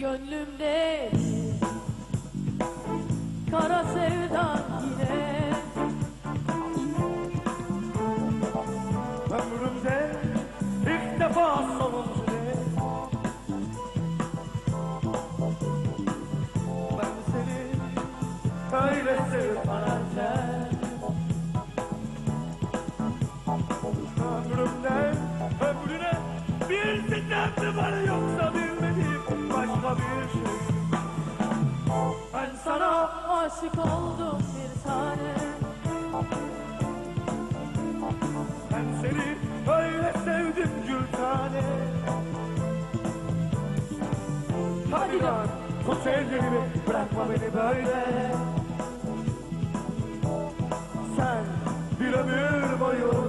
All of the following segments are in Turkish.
Gönlümde. Kara sevdan yine. Ömrümde ilk defa ne Ben seni öyle sevip aşık oldum bir tane. Ben seni öyle sevdim gül tane Hadi lan tut ellerimi bırakma beni böyle. Sen bir ömür boyunca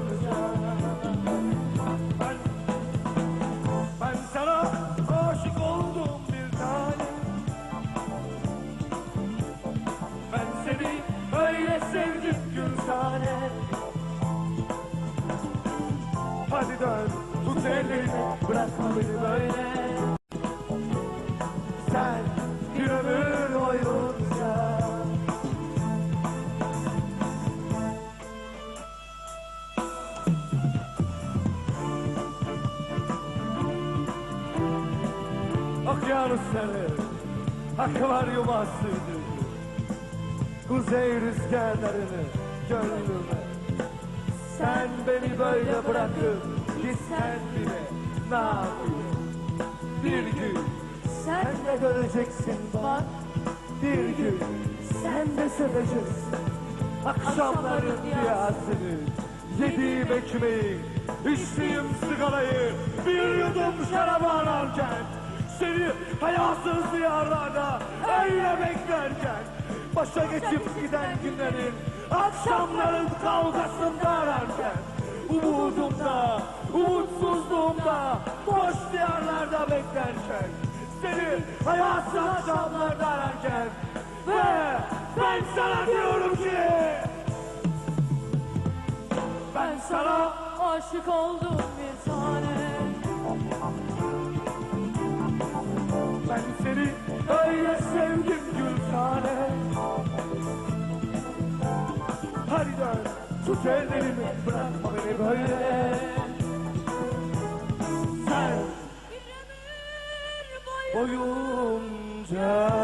bırakma beni böyle. Sen bir ömür boyunca. Okyanusları, akvaryuma sürdü. Kuzey rüzgarlarını gönlüme sen beni böyle bırakıp gitsen bile ne yapayım? Bir gün sen de göreceksin bak. Bir gün sen de seveceksin. Akşamların rüyasını, yediğim ekmeği, içtiğim sigarayı, bir yudum şarap ararken, seni hayasız diyarlarda öyle beklerken, başa geçip giden günlerin, akşamların kavgasında beklerken, seni hayasız akşamlarda ararken, ve ben sana diyorum ki, ben sana aşık oldum bir tane. Ben seni öyle sevdim gül tane. Hadi dön tut ellerimi bırakma beni böyle Sen boyunca